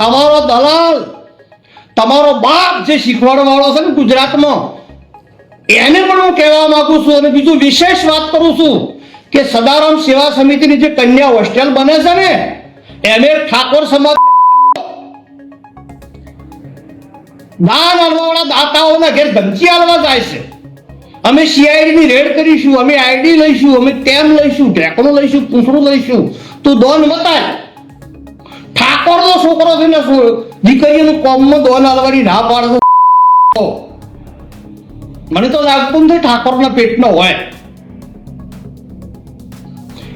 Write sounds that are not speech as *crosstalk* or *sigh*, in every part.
તમારો દલાલ, તમારો બાપ જે શીખવાડવાળો છે ને ગુજરાતમાં, એને પણ હું કહેવા માંગુ છું અને બીજું વિશેષ વાત કરું છું કે સદારામ સેવા સમિતિની જે કન્યા હોસ્ટેલ બને છે ને, એને ઠાકોર સમાજ દાન આલવાવાળા દાતાઓના ઘેર ધમકી આલવા જાય છે. અમે સીઆઈડીની રેડ કરીશું, અમે આઈડી લઈશું, અમે કેમ લઈશું ઢેકણું લઈશું, પૂંછડું લઈશું, તું દોન મતાય. ઠાકોરનો છોકરો છે ને શું દીકરીનું કોમમાં દોન આલવાની ના પાડતો મને તો લાગતું નથી ઠાકોરના પેટનો હોય.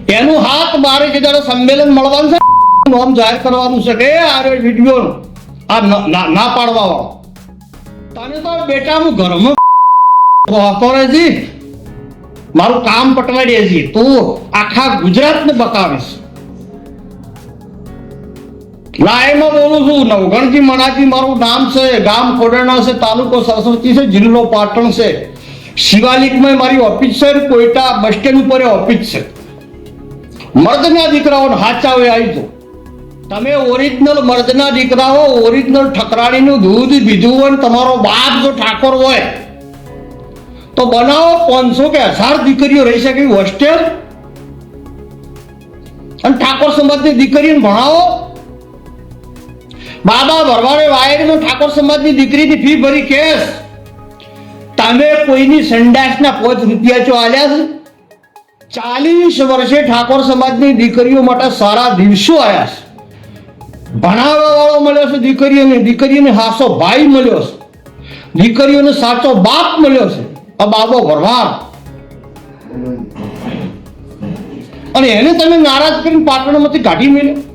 એનું હાથ મારે કે જયારે સંમેલન મળવાનું છે નોમ જાહેર કરવાનું છે કે આ વીડિયો આ ના ના પાડવા વાળો તને તો બેટા હું ઘરમાં રહેજી મારું કામ પટવાડી તું આખા ગુજરાતને બતાવીશ. લાઈમાં બોલું છું નવગણજી મણાજી મારું નામ છે, ગામ કોડરણા છે, તાલુકો સરસ્વતી છે, જિલ્લો પાટણ છે. શિવાલિકમાં મારી ઓફિસ છે કોઈટા બસ સ્ટેન્ડ ઉપર ઓફિસ છે. મર્દના દીકરાઓને હાચાવે આવી તો તમે ઓરિજિનલ મર્દના દીકરાઓ, ઓરિજિનલ ઠકરાણીનું દૂધ પીધું હોય ને તમારો બાપ જો ઠાકોર હોય, તો બનાવો પાંચસો કે હજાર દીકરીઓ રહી શકે હોસ્ટેલ? અને ઠાકોર સમાજની દીકરીને ભણાવો. બાબા ભરવાડે વાયરમાં ઠાકોર સમાજની દીકરીની ફી ભરી કેસ. તમે કોઈની સંડાસના પાંચ રૂપિયા ચો આલ્યા છે? ચાલીસ વર્ષે ઠાકોર સમાજની દીકરીઓ માટે સારા દિવસો આવ્યા છે. ભણાવવા વાળો મળ્યો છે દીકરીઓને દીકરીઓને હાસો ભાઈ મળ્યો છે. દીકરીઓને સાચો બાપ મળ્યો છે. આ બાબો ભરવાડ. અને એને તમે નારાજ કરીને પાટણમાંથી કાઢી મેળ્યો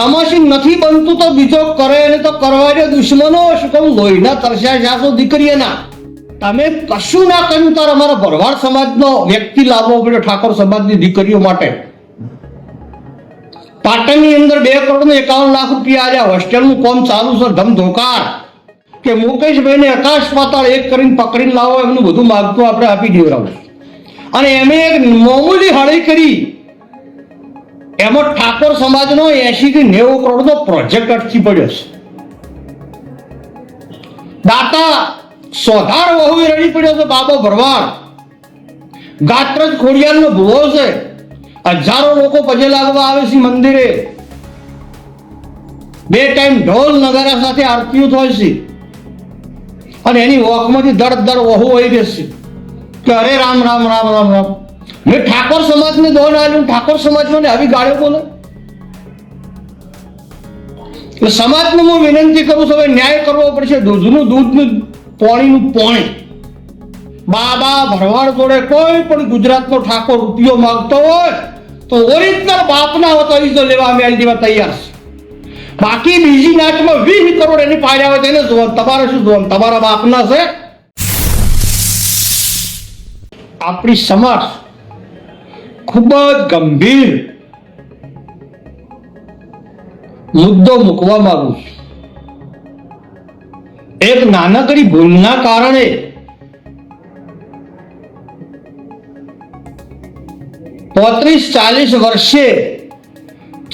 તમાશી નથી બનતું તો બીજો કરે એને તો કરવા દે દુશ્મનો. શું કહું? લોહીના તરસ્યા જાશો દીકરીઓના? તમે કશું ના કર્યું તાર અમારા ભરવાડ સમાજનો વ્યક્તિ લાવવો પડ્યો ઠાકોર સમાજની દીકરીઓ માટે. પાટણની અંદર બે કરોડ ને એકાવન લાખ રૂપિયા આવ્યા હોસ્ટેલનું કોમ ચાલુ છે ધમધોકાર કે મુકેશભાઈને આકાશ પાતાળ એક કરીને પકડીને લાવો, એમનું બધું માગતું આપણે આપી દેવડાવું અને એમે એક મામૂલી હળી કરી. એમાં ઠાકોર સમાજનો એસી થી નેવું કરોડનો પ્રોજેક્ટ અટકી પડ્યો છે. દાતા સોધાર વહુ રડી પડ્યો છે બાબો ભરવાડ. ગાત્રજ ખોડિયારનો ભૂવો છે. હજારો લોકો પજે લાગવા આવે છે મંદિરે. બે ટાઈમ ઢોલ નગારા સાથે આરતીઓ થાય છે. અને એની વોકમાંથી દડ દડ વહુ વહી રહેશે કે અરે રામ રામ રામ રામ રામ. મેં ઠાકોર સમાજને દોન આલ્યું ઠાકોર સમાજમાં આવી ગાળો બોલો. સમાજને હું વિનંતી કરું છું, હવે ન્યાય કરવો પડશે. દૂધનું દૂધનું, પોણીનું પોણી. બાબા ભરવાડ જોડે કોઈ પણ ગુજરાતનો ઠાકોર રૂપિયો માંગતો હોય, તો ઓરિજિનલ બાપના હોય તો એ તો લેવા અમે દેવા તૈયાર છે બાકી બીજી નાચમાં વીસ કરોડ એની પાડ્યા હોય તેને જોવાનું. તમારે શું જોવાનું? તમારા બાપના છે. આપણી સમાજ ખૂબ જ ગંભીર મુદ્દો મૂકવા માંગુ છું. એક નાનકડી ભૂલના કારણે પોત્રીસ ચાલીસ વર્ષે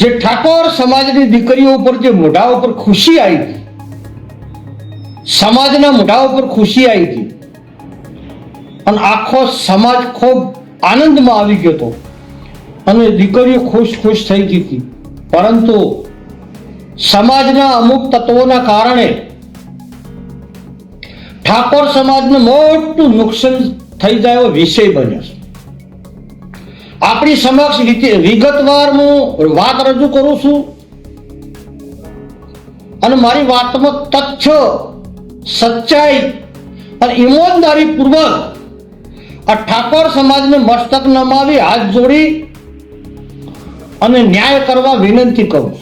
જે ઠાકોર સમાજની દીકરીઓ ઉપર જે મોઢા ઉપર ખુશી આવી હતી, સમાજના મોઢા ઉપર ખુશી આવી હતી અને આખો સમાજ ખૂબ આનંદમાં આવી ગયો હતો. અને દીકરીઓ ખુશ ખુશ થઈ ગઈ પરંતુ સમાજના અમુક તત્વોના કારણે ઠાકોર સમાજને મોટું નુકસાન થઈ જાય વિષય બન્યો આપણી સમક્ષ વિગતવાર હું વાત રજૂ કરું છું. અને મારી વાતમાં તથ્ય સચ્ચાઈ અને ઈમાનદારી પૂર્વક આ ઠાકોર સમાજને મસ્તક નમાવી, હાથ જોડી અને ન્યાય કરવા વિનંતી કરું.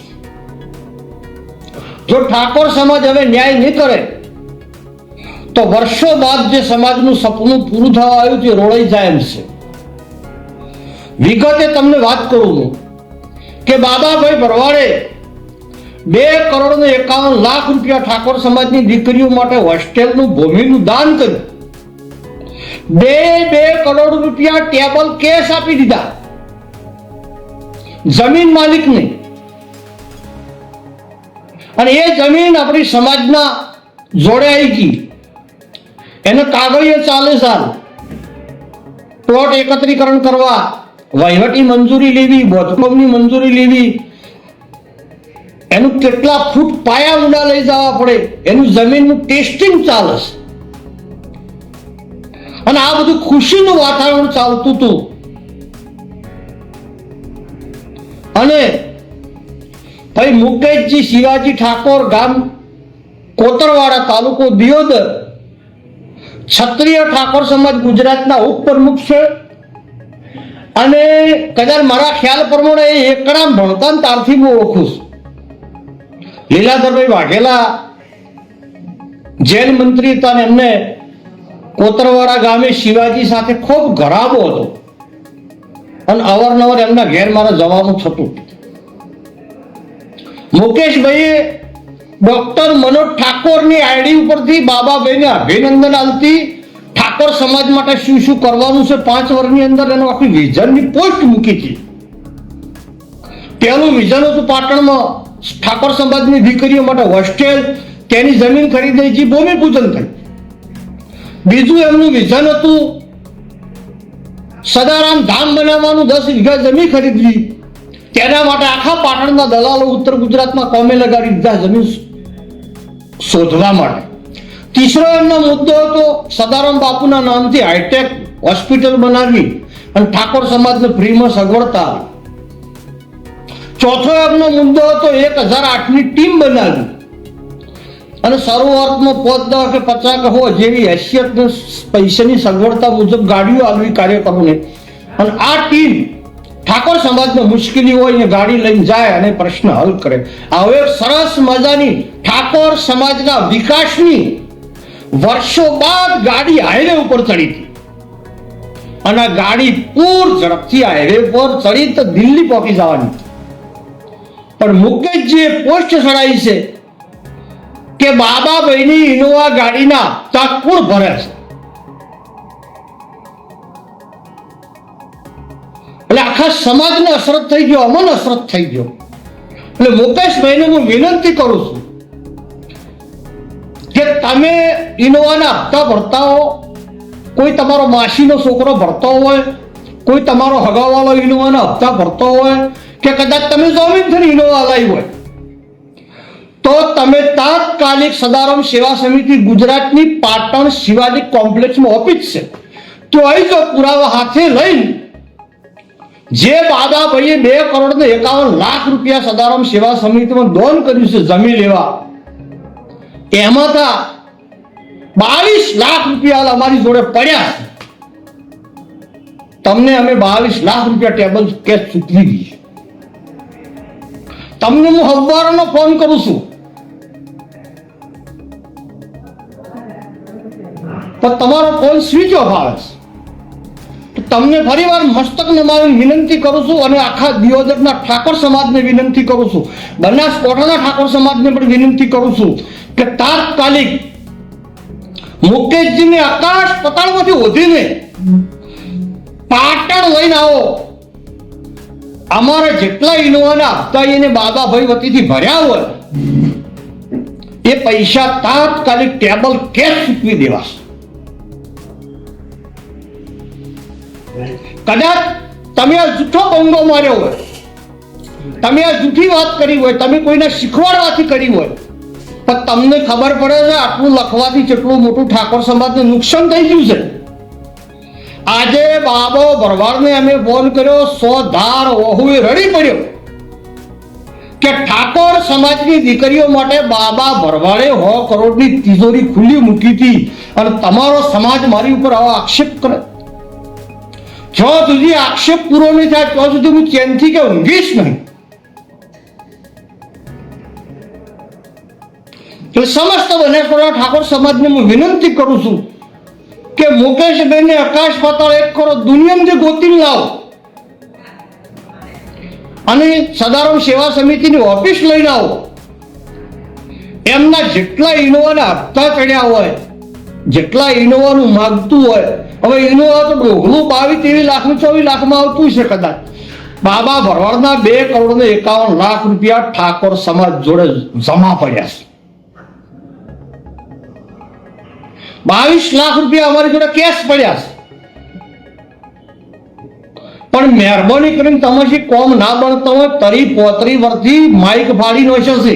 જો ઠાકોર સમાજ હવે ન્યાય નહીં કરે, તો વર્ષો બાદ જે સમાજનું સપનું પૂરું થવા આવ્યું તે રોળાઈ જાય એમ છે. વિગતે તમને વાત કરું હું કે બાબાભાઈ ભરવાડે બે કરોડ ને એકાવન લાખ રૂપિયા ઠાકોર સમાજની દીકરીઓ માટે હોસ્ટેલનું ભૂમિનું દાન કર્યું. બે બે કરોડ રૂપિયા ટેબલ કેશ આપી દીધા. જમીન માલિકની અને એ જમીન આપણી સમાજના જોડે આવી ગઈ. એને કાગળીએ ચાલે સાલ. પ્લોટ એકત્રીકરણ કરવા વહીવટી મંજૂરી લેવી, બોધકોમની મંજૂરી લેવી. એનું કેટલા ફૂટ પાયા ઊંડા લઈ જવા પડે. એનું જમીનનું ટેસ્ટિંગ ચાલે અને આ બધું ખુશીનું વાતાવરણ ચાલતું હતું. અને ભાઈ મુકેશજી શિવાજી ઠાકોર ગામ કોતરવાડા તાલુકો દિયોદર ક્ષત્રિય ઠાકોર સમાજ ગુજરાતના ઉપપ્રમુખ છે. અને કદાચ મારા ખ્યાલ પ્રમાણે એ એકરામ ભણતા ને ત્યારથી હું ઓળખું છું. લીલાધરભાઈ વાઘેલા જેલ મંત્રી હતા એમને કોતરવાડા ગામે શિવાજી સાથે ખૂબ ઘરાબો હતો. અને અવારનવાર એમના ઘેર મારે જવાનું થતું. મુકેશભાઈએ ડોક્ટર મનોજ ઠાકોરની આઈડી ઉપરથી બાબાભાઈને અભિનંદન આલતી ઠાકોર સમાજ માટે શું શું કરવાનું છે પાંચ વર્ષની અંદર એનો આખી વિઝનની પોસ્ટ મૂકી હતી. પહેલું વિઝન હતું પાટણમાં ઠાકોર સમાજની દીકરીઓ માટે હોસ્ટેલ, તેની જમીન ખરીદી જે ભૂમિપૂજન થઈ બીજું એમનું વિઝન હતું સદારામ ધામ બનાવવાનું દસ વીઘા જમીન ખરીદવી. તેના માટે આખા પાટણના દલાલો ઉત્તર ગુજરાતમાં કોમે લગાડી દીધા જમીન શોધવા માટે. ત્રીસરો એમનો મુદ્દો હતો સદારામ બાપુના નામથી હાઈટેક હોસ્પિટલ બનાવવી અને ઠાકોર સમાજને ફ્રીમાં સગવડતા ચોથો એમનો મુદ્દો હતો એક હજાર આઠની ટીમ બનાવવી અને શરૂઆતમાં પોત દવા કે પચાસ હો જેવી હેસિયત પૈસાની સગવડતા મુજબ ગાડીઓ આવી કાર્યકરોને અને આ ટીમ ઠાકોર સમાજમાં મુશ્કેલી હોય ને ગાડી લઈને જાય અને પ્રશ્ન હલ કરે. હવે સરસ મજાની ઠાકોર સમાજના વિકાસની વર્ષો બાદ ગાડી હાઈવે ઉપર ચડી હતી. અને ગાડી પૂર ઝડપથી હાઈવે પર ચડી તો દિલ્હી પહોંચી જવાની. પણ મુકેશજીએ પોસ્ટ ચડાવી છે. કે બાબાભાઈની ઇનોવા ગાડીના હપ્તા કોણ ભરે છે. એટલે આખા સમાજને અસરત થઈ ગયો, અમને અસરત થઈ ગયો. એટલે મુકેશભાઈને હું વિનંતી કરું છું કે તમે ઇનોવાના હપ્તા ભરતા હો, કોઈ તમારો માસીનો છોકરો ભરતો હોય, કોઈ તમારો હગાવાળો ઇનોવાના હપ્તા ભરતો હોય, કે કદાચ તમે જમીનથી ઇનોવા લાવી હોય. તો તમે તાત્કાલિક સદારામ સેવા સમિતિ ગુજરાતની પાટણ શિવાજી કોમ્પ્લેક્સમાં ઓફિસ છે. તો અહીં જો પુરાવા હાથે લઈને જે બાબાભાઈએ બે કરોડ ને એકાવન લાખ રૂપિયા સદારામ સેવા સમિતિમાં દોન કર્યું છે જમી લેવા, એમાં તા બાવીસ લાખ રૂપિયા અમારી જોડે પડ્યા છે. તમને અમે બાવીસ લાખ રૂપિયા ટેબલ કેશ ચૂકવી દઈએ. તમને હું હવારનો ફોન કરું છું. પણ તમારો ફોન સ્વિચ ઓફ આવે છે. તમને ફરીવાર મસ્તક નમાવી વિનંતી કરું છું અને આખા દિયોદરના ઠાકોર સમાજને વિનંતી કરું છું. બનાસકોઠાના ઠાકોર સમાજને પણ વિનંતી કરું છું કે તાત્કાલિક મુકેશજીને આકાશ પતાળમાંથી ઓઢીને પાટણ લઈને આવો. અમારા જેટલા ઇનોવાના હપ્તા એને બાબાભાઈ વતીથી ભર્યા હોય, એ પૈસા તાત્કાલિક ટેબલ કેશ ચૂકવી દેવાશે. કદાચ તમે આ જૂઠો બંગો માર્યો હોય, તમે આ જૂઠી વાત કરી હોય, તમે કોઈને શીખવાડવાથી કરી હોય, પણ તમને ખબર પડે છે આટલું લખવાથી કેટલું મોટું ઠાકોર સમાજને નુકસાન થઈ ગયું છે. આજે બાબો ભરવાડને અમે ફોન કર્યો, સો ધાર ઓહુએ રડી પડ્યો કે ઠાકોર સમાજની દીકરીઓ માટે બાબા ભરવાડે સો કરોડની તિજોરી ખુલ્લી મૂકી હતી અને તમારો સમાજ મારી ઉપર આવો આક્ષેપ કરે. જ્યાં સુધી આક્ષેપ પૂરો નહીં થાય, ત્યાં સુધી હું ચેનથી કે ઊંઘીશ નહીં. તો સમસ્ત બનાસકાંઠા ઠાકોર સમાજને હું વિનંતી કરું છું કે મુકેશભાઈને આકાશ પાતાળ એક કરો દુનિયામાંથી ગોતી લાવો. અને સદારામ સેવા સમિતિની ઓફિસ લઈને આવો. એમના જેટલા ઇનોવાના હપ્તા ચડ્યા હોય, જેટલા ઇનોવાનું માગતું હોય હવે એનું હતું ડોગલું બાવીસ ત્રેવીસ લાખનું ચોવીસ લાખમાં આવતું છે કદાચ. બાબા ભરવાડના બે કરોડ ને એકાવન લાખ રૂપિયા ઠાકોર સમાજ જોડે જમા પડ્યા છે. બાવીસ લાખ રૂપિયા અમારી જોડે કેશ પડ્યા છે. પણ મહેરબાની કરીને તમે જે કોમ ના બનતો હોય તરી પોતરી વર્ષથી માઇક ફાડી નો છે.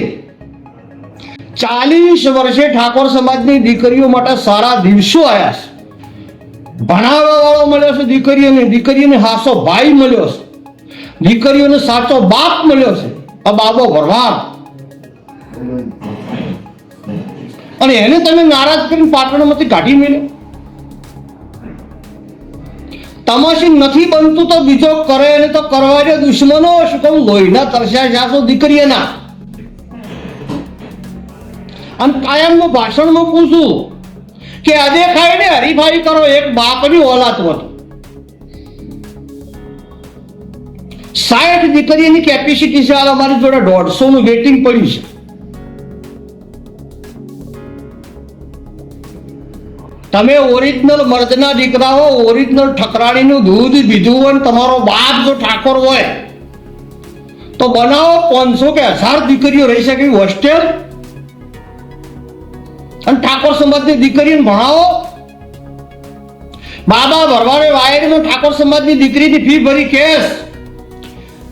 ચાલીસ વર્ષે ઠાકોર સમાજની દીકરીઓ માટે સારા દિવસો આવ્યા છે. ભણાવવા વાળો મળ્યો છે, દીકરીઓને. દીકરીઓને હાસો ભાઈ મળ્યો છે. દીકરીઓને સાચો બાપ મળ્યો છે. આ બાબો ભરવાડ. અને એને તમે નારાજ કરીને પાટણમાંથી કાઢી મેળ્યો તમાશી નથી બનતું તો બીજો કરે એને તો કરવા દે દુશ્મનો શું કહું લોહીના તરસ્યા જાશો દીકરીઓના. અને કાયમનું ભાષણમાં પૂછું. કે આજે ખાઈને હરીફાઈ કરો, એક બાપની ઓલાદ હોત સાઠ દીકરીની કેપેસિટી છે અમારી જોડે દોઢસો નું વેટિંગ પડ્યું છે. તમે ઓરિજિનલ મર્દના દીકરાઓ ઓરિજિનલ ઠકરાણીનું દૂધ પીધું હોય તમારો બાપ જો ઠાકોર હોય, તો બનાવો પાંચસો કે હજાર દીકરીઓ રહી શકે હોસ્ટેલ અને ઠાકોર સમાજની દીકરીને ભણાવો. બાબા ભરવાડે વાયરમાં ઠાકોર સમાજની દીકરીની ફી ભરી કેસ.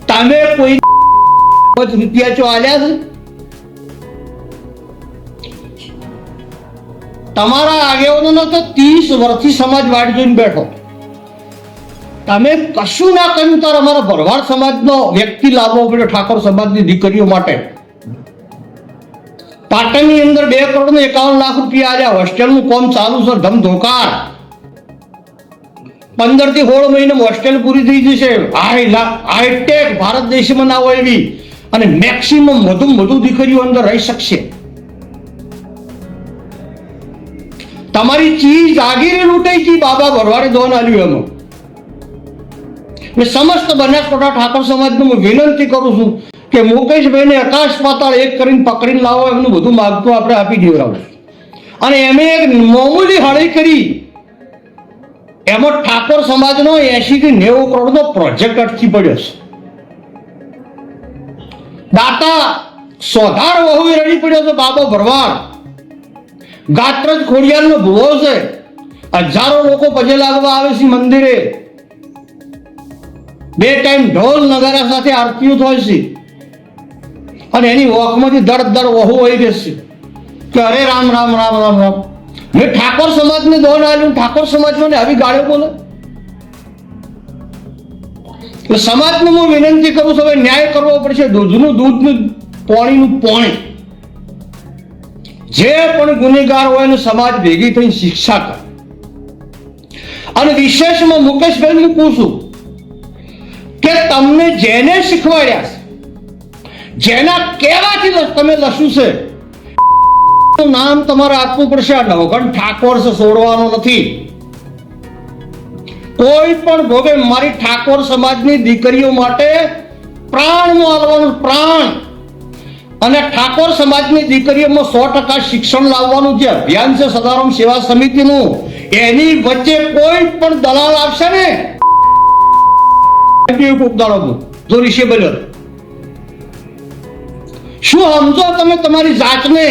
તમે કોઈ રૂપિયા ચો આલ્યા છે? તમારા આગેવાનો તો ત્રીસ વર્ષથી સમાજ વાટ જોઈને બેઠો. તમે કશું ના કર્યું, તાર અમારા ભરવાડ સમાજનો વ્યક્તિ લાવવો પડ્યો ઠાકોર સમાજની દીકરીઓ માટે. પાટણની અંદર બે કરોડ ને એકાવન લાખ રૂપિયા આજે હોસ્ટેલનું કોમ ચાલુ છે, ધમધોકાર. પંદરથી સોળ મહિને હોસ્ટેલ પૂરી થઈ જશે. હાઈટેક ભારત દેશમાં ના હોય એવી. અને મેક્સિમમ વધુ વધુ દીકરીઓ અંદર રહી શકશે. તમારી ચીજ જાગીરે લૂંટાઈ ગઈ, બાબા ભરવાડે ધોન આવ્યું એમાં. મેં સમસ્ત બનાસકાંઠા ઠાકોર સમાજને હું વિનંતી કરું છું કે મુકેશભાઈને આકાશ પાતાળ એક કરીને પકડીને લાવો, એમનું બધું માગતું આપણે આપી દેવડાવું અને એમે એક મામૂલી હળી કરી. એમાં ઠાકોર સમાજનો એસી થી નેવું કરોડનો પ્રોજેક્ટ અટકી પડ્યો છે. દાતા સોધાર વહુ રડી પડ્યો છે, બાબો ભરવાડ. ગાત્રજ ખોડિયારનો ભૂવો છે. હજારો લોકો પજે લાગવા આવે છે મંદિરે. બે ટાઈમ ઢોલ નગારા સાથે આરતીઓ થાય છે. અને એની વોકમાંથી દડ દર વહુ વહી રહેશે કે અરે રામ રામ રામ રામ રામ. મેં ઠાકોર સમાજને દોન આવ્યું ઠાકોર સમાજમાં આવી ગાળો બોલે. સમાજને હું વિનંતી કરું છું ન્યાય કરવો પડશે. દૂધનું દૂધનું, પાણીનું પાણી. જે પણ ગુનેગાર હોય એને સમાજ ભેગી થઈને શિક્ષા કરે. અને વિશેષમાં મુકેશભાઈ પૂછું કે તમને જેને શીખવાડ્યા છે જેના કહેવાથી તમે લશું છે. નામ તમારે આપવું પડશે. આ નવઘણ ઠાકોર છે છોડવાનો નથી. કોઈ પણ ભોગે મારી ઠાકોર સમાજની દીકરીઓ માટે પ્રાણ આલવાનું, પ્રાણ. અને ઠાકોર સમાજની દીકરીઓમાં સો ટકા શિક્ષણ લાવવાનું જે અભિયાન છે, સદારામ સેવા સમિતિનું, એની વચ્ચે કોઈ પણ દલાલ આવશે ને? ઉપદાળો જો રિશેબલ શું સમજો તમે તમારી જાતને?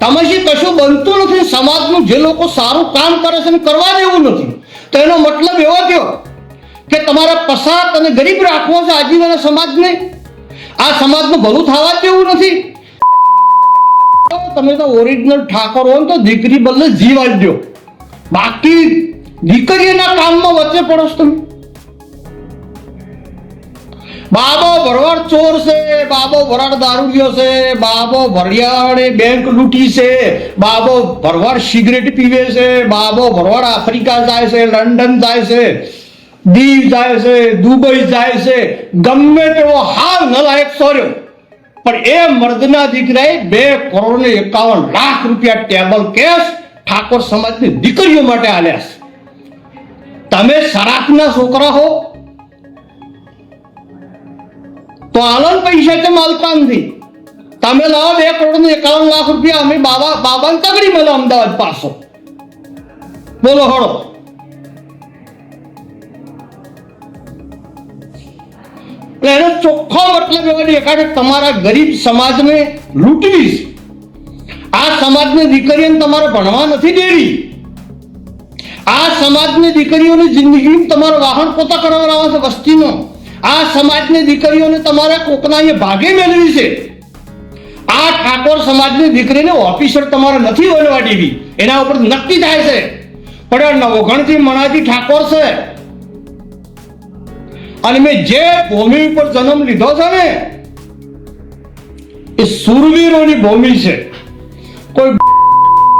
તમે જે કશું બનતું નથી, સમાજનું જે લોકો સારું કામ કરે છે ને કરવા જેવું નથી. તો એનો મતલબ એવો થયો કે તમારે પસાર અને ગરીબ રાખવો છે આજીવન સમાજને. આ સમાજનું ભલું થવા દેવું નથી. તમે તો ઓરિજિનલ ઠાકોર હો તો દીકરી બદલે જીવ આપજો. બાકી દીકરીના કામમાં વચ્ચે પડો તમે. બાબો ભરવાડ ચોર છે, બાબો ભરાડ દારૂડિયો છે, બાબો ભરિયાળે બેંક લૂંટી છે, બાબો ભરવાડ સિગરેટ પીવે છે, બાબો ભરવાડ આફ્રિકા જાય છે, લંડન જાય છે, દીવ જાય છે, દુબઈ જાય છે, ગમે તેવો હાલ ન લાયક સોર્યો. પણ એ મર્દના દીકરાએ બે કરોડ ને એકાવન લાખ રૂપિયા ટેબલ કેસ ઠાકોર સમાજની દીકરીઓ માટે આલ્યા છે. તમે સરાફના છોકરા હો તો તમે લાવો બે કરોડ ને એકાવન લાખ રૂપિયા. અમે બાબા, બાબાને તગડી મળે અમદાવાદ પાસો બોલો હળો. એનો ચોખ્ખો મતલબ એવો કે તમારા ગરીબ સમાજને લૂંટવીશ આ સમાજની દીકરીઓને તમારે ભણવા નથી દેવી. આ સમાજની દીકરીઓની જિંદગી તમારો વાહન પોતા કરવાના છે વસ્તીનો. આ સમાજની દીકરીઓને તમારા કોકના ભાગે મેળવી છે. આ ઠાકોર સમાજની દીકરીને ઓફિસર તમારે નથી બનવા દેવી. એના ઉપર નક્કી થાય છે. પણ નવઘણથી મણાથી ઠાકોર છે. અને મેં જે ભૂમિ ઉપર જન્મ લીધો છે ને, એ સુરવીરોની ભૂમિ છે. કોઈ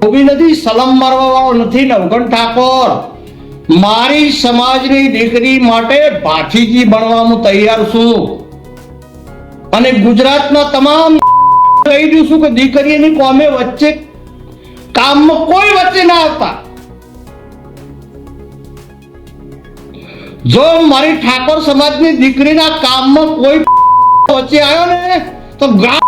ભૂમિ નથી, સલમ મારવા વાળો નથી નવગણ ઠાકોર. મારી સમાજની દીકરી માટે ભાથીજી બનવા તૈયાર છું. અને ગુજરાતના તમામ *laughs* કહી દઉં છું કે દીકરીની કોમે વચ્ચે કામમાં કોઈ વચ્ચે ના આવતા. જો મારી ઠાકોર સમાજની દીકરીના કામમાં કોઈ *laughs* વચ્ચે આવ્યો ને, તો ગા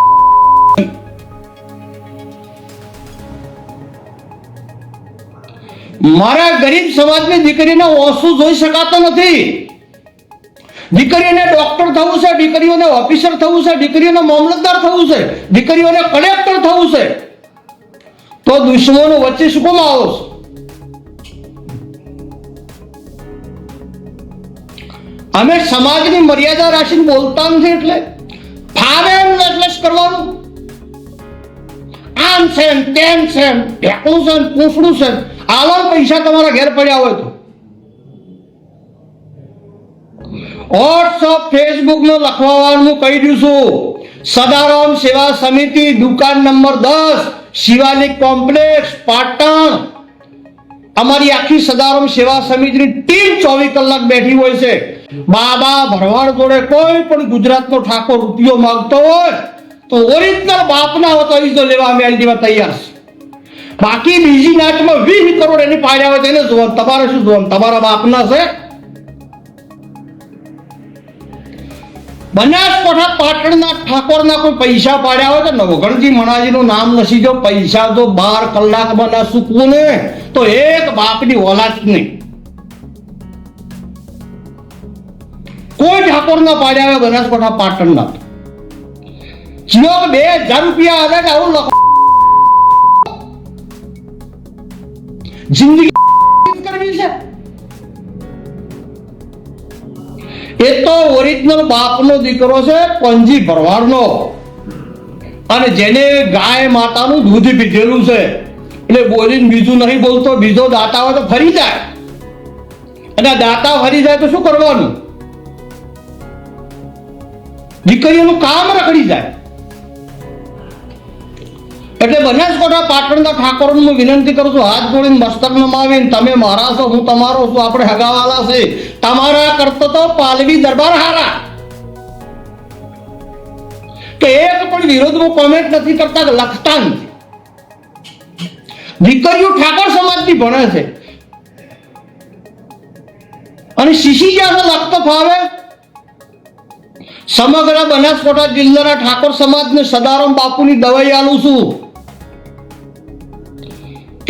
મારા ગરીબ સમાજની દીકરીને ઓછું જોઈ શકાતો નથી. દીકરીઓને ડોક્ટર થવું છે, દીકરીઓને ઓફિસર થવું છે, દીકરીઓને મામલતદાર થવું છે, દીકરીઓને કલેક્ટર થવું છે. તો દુશ્મનો વચ્ચે શું કામ આવો છો? અમે સમાજની મર્યાદા રાખીને બોલતા નથી એટલે? ફાવે એમ લજલજ કરવાનું. આમ છે તેમ છે ઢેકણું છે ને પૂંછડું છે આવા પૈસા તમારા ઘેર પડ્યા હોય તો. વોટ્સઅપ ફેસબુક નો લખવાનું કહી દઉં છું. સદારામ સેવા સમિતિ, દુકાન નંબર દસ, શિવાલિક કોમ્પ્લેક્સ, પાટણ. અમારી આખી સદારામ સેવા સમિતિની ટીમ ચોવીસ કલાક બેઠી હોય છે. બાબા ભરવાડ જોડે કોઈ પણ ગુજરાતનો ઠાકોર રૂપિયો માંગતો હોય, તો ઓરિજિનલ બાપના હોય તો લેવા અમે તૈયાર છે બાકી બીજી નાચમાં વીસ કરોડ એની પાડ્યા હોય તેને જોવાનું. તમારે શું જોવાનું? તમારા બાપના છે? બનાસકાંઠા પાટણના ઠાકોરના કોઈ પૈસા પાડ્યા હોય તો નવગણજી મણાજીનું નામ લસી જો પૈસા જો બાર કલાકમાં ના સૂકવું ને. તો એક બાપની ઓલાદ નહીં. કોઈ ઠાકોરના પાડ્યા હોય બનાસકાંઠા પાટણના. જીઓ બે હજાર રૂપિયા આવે ને આવું લખો. જિંદગી એ તો ઓરિજિનલ બાપનો દીકરો છે, પંજી ભરવાડનો. અને જેને ગાય માતાનું દૂધ પીધેલું છે. એટલે બોલીને બીજું નહીં બોલતો, બીજો દાતા હોય તો ફરી જાય. અને દાતા ફરી જાય તો શું કરવાનું? દીકરીઓનું કામ રખડી જાય. એટલે બનાસકાંઠા પાટણના ઠાકોરને હું વિનંતી કરું છું, હાથ જોડીને મસ્તક નમાવીને, તમે મારા છો, હું તમારો છું, આપણે હગાવાલા છે તમારા કરતો તો પાલવી દરબાર હારા. કે એક પણ વિરોધમાં કોમેન્ટ નથી કરતા, લખતા નથી. દીકરીઓ ઠાકોર સમાજની ભણે છે. અને શીશી જ્યાં લખતો ફાવે. સમગ્ર બનાસકોટા જિલ્લાના ઠાકોર સમાજને સદારામ બાપુની દવાઈ આલું છું.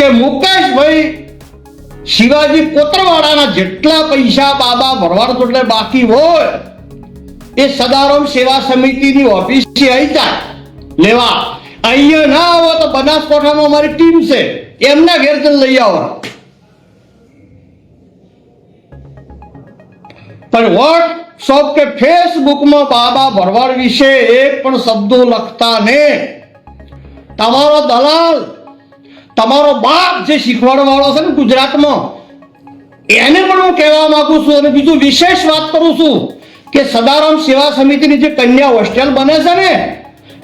કે મુકેશભાઈ શિવાજી કોતરવાડાના જેટલા પૈસા બાબા ભરવાડ એટલે બાકી હોય, એ સદારામ સેવા સમિતિની ઓફિસથી આવી જાય. લેવા, અહીંયા ના આવો તો બનાસકાંઠામાં અમારી ટીમ છે, એમના ઘેર લઈ આવો. પણ વોટ્સઅપ કે ફેસબુકમાં બાબા ભરવાડ વિશે એક પણ શબ્દો લખતા ને તમારો દલાલ તમારો બાપ જે શીખવાડવા વાળો છે ને ગુજરાતમાં, એને પણ હું કહેવા માંગુ છું અને બીજું વિશેષ વાત કરું છું કે સદારામ સેવા સમિતિની જે કન્યા હોસ્ટેલ બને છે ને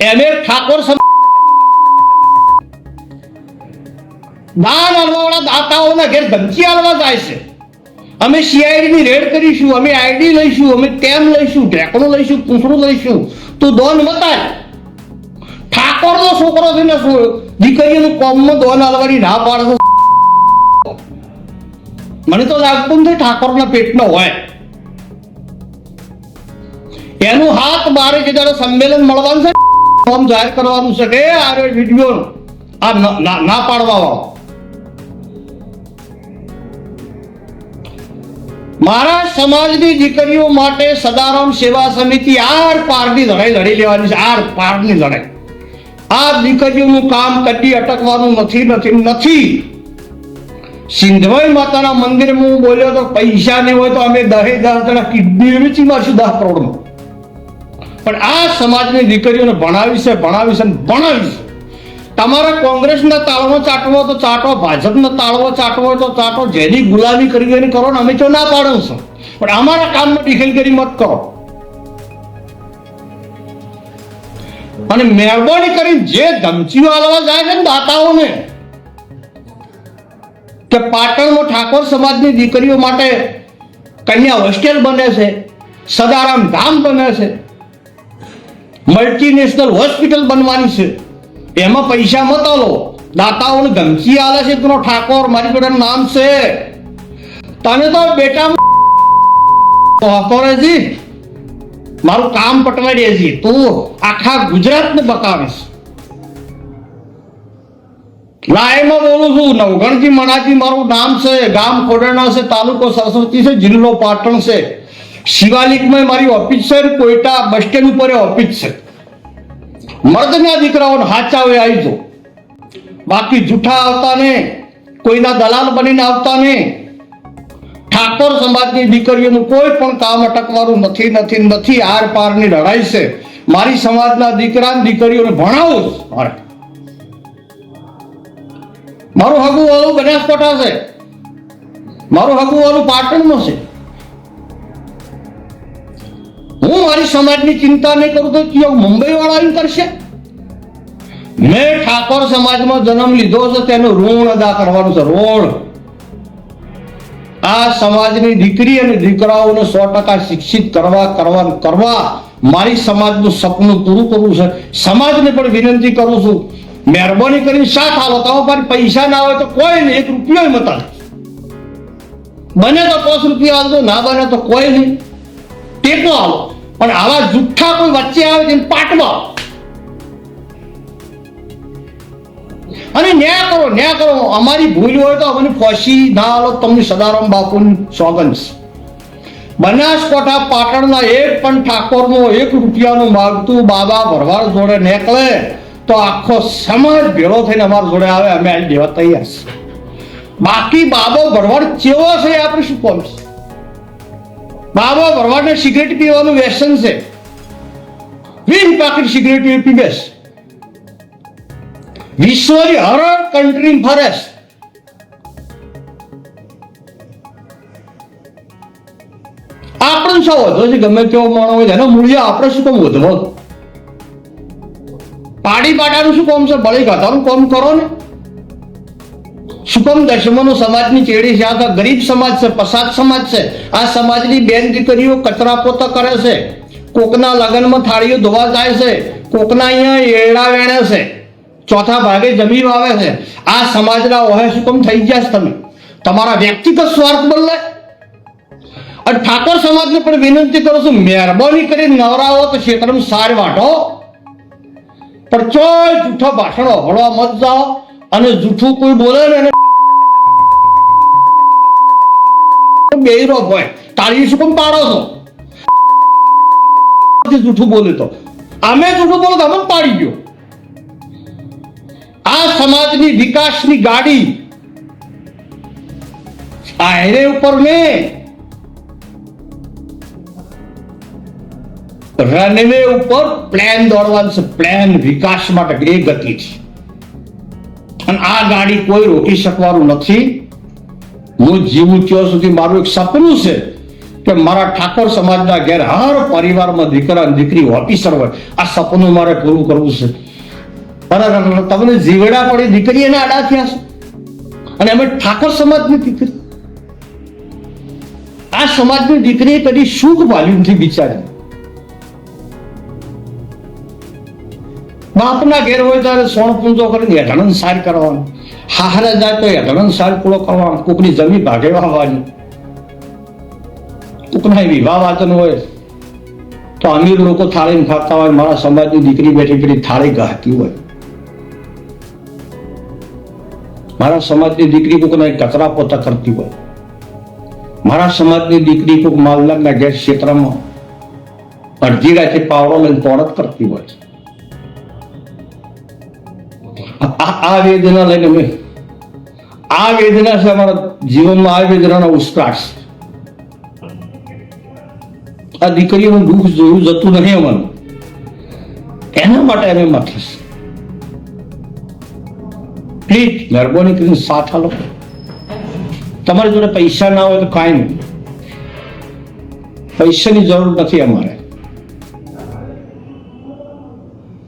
એને ઠાકોર દાન આલવાવાળા દાતાઓના ઘેર ધમકી આલવા જાય છે. અમે સીઆઈડી ની રેડ કરીશું, અમે આઈડી લઈશું, અમે કેમ લઈશું, ઢેકણું લઈશું પૂંછડું લઈશું, તું દોન મતાય. ઠાકોરનો છોકરો છે ને દીકરીઓનું કોમમાં દોન આલવાની ના પાડે. મને તો લાગતું નથી ઠાકોરના પેટનો હોય. એનું હાથ મારે જે દાડે સંમેલન મળવાનું છે ફોર્મ જાહેર કરવાનું છે કે આ વીડિયો આ ના પાડવા વાળો મારા સમાજની દીકરીઓ માટે સદારામ સેવા સમિતિ આર પારની લડાઈ લડી લેવાની છે, આર પારની લડાઈ. આ દીકરીઓનું કામ કદી અટકવાનું નથી નથી નથી. સિંધવાઈ માતાના મંદિરમાં હું બોલ્યો તો પૈસા નહીં હોય તો અમે દહે દસ જણા કિડની વેચી મારશું દસ કરોડમાં. પણ આ સમાજની દીકરીઓને ભણાવી છે ભણાવી છે ભણાવી છે તમારે કોંગ્રેસના તાળવો ચાટવો તો ચાટો, ભાજપનો તાળવો ચાટવો તો ચાટો. જેની ગુલામી કરી એને કરો ને અમે તો ના પાડો છો. પણ અમારા કામમાં દખલગીરી મત કરો. અને મહેરબાની કરીને જે ધમકીઓ આલવા જાય છે દાતાઓને કે પાટણમાં ઠાકોર સમાજની દીકરીઓ માટે કન્યા હોસ્ટેલ બને છે, સદારામ ધામ બને છે મલ્ટીનેશનલ હોસ્પિટલ બનવાની છે. એમાં પૈસા મત આલો. દાતાઓને ધમકી આલે છે પેલો ઠાકોર, મારી જોડે નામ છે. તને તો બેટા ઠાકોરજી મારું કામ પટવાડી છીએ તું આખા ગુજરાતને બતાવીશ. લાયમાં બોલું છું નવગણજી મણાજી મારું નામ છે, ગામ કોડરણા છે, તાલુકો સરસ્વતી છે, જિલ્લો પાટણ છે. શિવાલિકમાં મારી ઓફિસ છે કોઈટા બસ સ્ટેન્ડ ઉપર ઓફિસ છે. મર્દના દીકરાઓને હાચાવે આવી જો બાકી જૂઠા આવતા ને કોઈના દલાલ બનીને આવતા ને ઠાકોર સમાજની દીકરીઓનું કોઈ પણ કામ અટકવાનું નથી નથી નથી, આર પારની લડાઈ છે. મારી સમાજના દીકરા દીકરીઓને ભણાવું મારે. મારું હગું વાળું બનાસકાંઠા છે. મારું હગું વાળું પાટણમાં છે. હું મારી સમાજની ચિંતા નહીં કરું તો કયો મુંબઈ વાળા એમ કરશે? મેં ઠાકોર સમાજમાં જન્મ લીધો છે, તેનું ઋણ અદા કરવાનું છે ઋણ આ સમાજની દીકરી અને દીકરાઓને સો ટકા શિક્ષિત કરવા કરવા કરવા મારી સમાજનું સપનું પૂરું કરવું છે. સમાજને પણ વિનંતી કરું છું, મહેરબાની કરીને સાથ હાલો. તો મારી પૈસા ના હોય તો કોઈ નહીં, એક રૂપિયો મતા. બને તો પાંચ રૂપિયા આલજો ના બને તો કોઈ નહીં. ટેકો આલો પણ આવા જુઠ્ઠા કોઈ વચ્ચે આવે તેને પાટવા. અને ન્યાય કરો ન્યાય કરો. અમારી ભૂલ હોય તો અમને ફોસી ના આલો. તમને સદારામ બાપુની સોગંદ બનાસકોઠા પાટણના એક પણ ઠાકોરનો એક રૂપિયાનું માગતું બાબા ભરવાડ જોડે નીકળે તો આખો સમાજ ભેળો થઈને અમારા જોડે આવે. અમે આ દેવા તૈયાર છે. બાકી બાબો ભરવાડ કેવો છે આપણે શું કોમ છે? બાબો ભરવાડને સિગરેટ પીવાનું વ્યસન છે. વીસ પાકીટ સિગરેટ પી છે વિશ્વની હર કન્ટ્રી ફરે આપણે શું વધો છે? ગમે તેવો માણો હોય એનો મૂલ્ય આપણે શું કામ વધવો? પાડી પાડાનું શું કામ છે? બળી ગાતાનું કામ કરો ને. શું દશમનો સમાજની ચેડી છે? આ તો ગરીબ સમાજ છે, પસાદ સમાજ છે. આ સમાજની બેન દીકરીઓ કચરા પોતા કરે છે. કોકના લગ્નમાં થાળીઓ ધોવા જાય છે. કોકના અહીંયા એડા વેણે છે. ચોથા ભાગે જમીન આવે છે. આ સમાજના ઓહે શું કામ થઈ ગયા છે તમે. તમારા વ્યક્તિગત સ્વાર્થ બદલે. અને ઠાકોર સમાજને પણ વિનંતી કરું છું, મહેરબાની કરી નવરાઓ તો ક્ષેત્રમાં સાર વાટો પણ ચોય જૂઠા ભાષણો હળવા મત જાઓ. અને જૂઠું કોઈ બોલે ને એને બેરો હોય. તાળી શું કેમ પાડો છો? જૂઠું બોલે તો. અમે જૂઠું બોલો તો અમે પાડી ગયો આ સમાજની વિકાસની ગાડી આ ઉપર મેં રનવે ઉપર પ્લેન દોડવાનું છે. પ્લેન વિકાસ માટે એ ગતિ છે. અને આ ગાડી કોઈ રોકી શકવાનું નથી. હું જીવું ત્યાં સુધી મારું એક સપનું છે કે મારા ઠાકોર સમાજના ઘેર હર પરિવારમાં દીકરા દીકરી ઓફિસર હોય. આ સપનું મારે પૂરું કરવું છે. તમને જીવડા પડી દીકરી એને આડા થયા છે. અને અમે ઠાકોર સમાજની દીકરી. આ સમાજની દીકરીએ કદી સુખ ભાલ્યું નથી બિચારી બાપના ઘેર હોય ત્યારે સોણ પૂંજો કરીને હેઠળન સાર કરવાનું. હાહરા જાય તો હેઠળન સાર પૂરો કરવાનો. કોકની જમીન ભાગે વાવવાની કોકના વિવાહ વાતન હોય. તો અમીર લોકો થાળીને ખાતા હોય, મારા સમાજની દીકરી બેઠી બેઠી થાળી ગાતી હોય. મારા સમાજની દીકરી કોકના કચરા પોતા કરતી હોય. મારા સમાજની દીકરી કોઈક માલદારના ગેસ ક્ષેત્રમાં અડધી રાતે પાવડો લઈને પોણત કરતી હોય આ વેદના લઈને મેં આ વેદના છે અમારા જીવનમાં, આ વેદનાનો ઉસ્કાટ છે આ દીકરીઓનું દુઃખ જોયું જતું નહીં અમારું. એના માટે અમે માથે પ્લીઝ મહેરબાની કરીને સાથ આલો. તમારી જોડે પૈસા ના હોય તો કાંઈ નહીં. પૈસાની જરૂર નથી અમારે.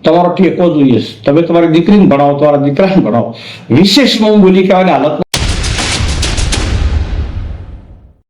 તમારો ટેકો જોઈએ તમે તમારી દીકરીને ભણાવો, તમારા દીકરાને ભણાવો. વિશેષમાં હું બોલી કહેવાની હાલત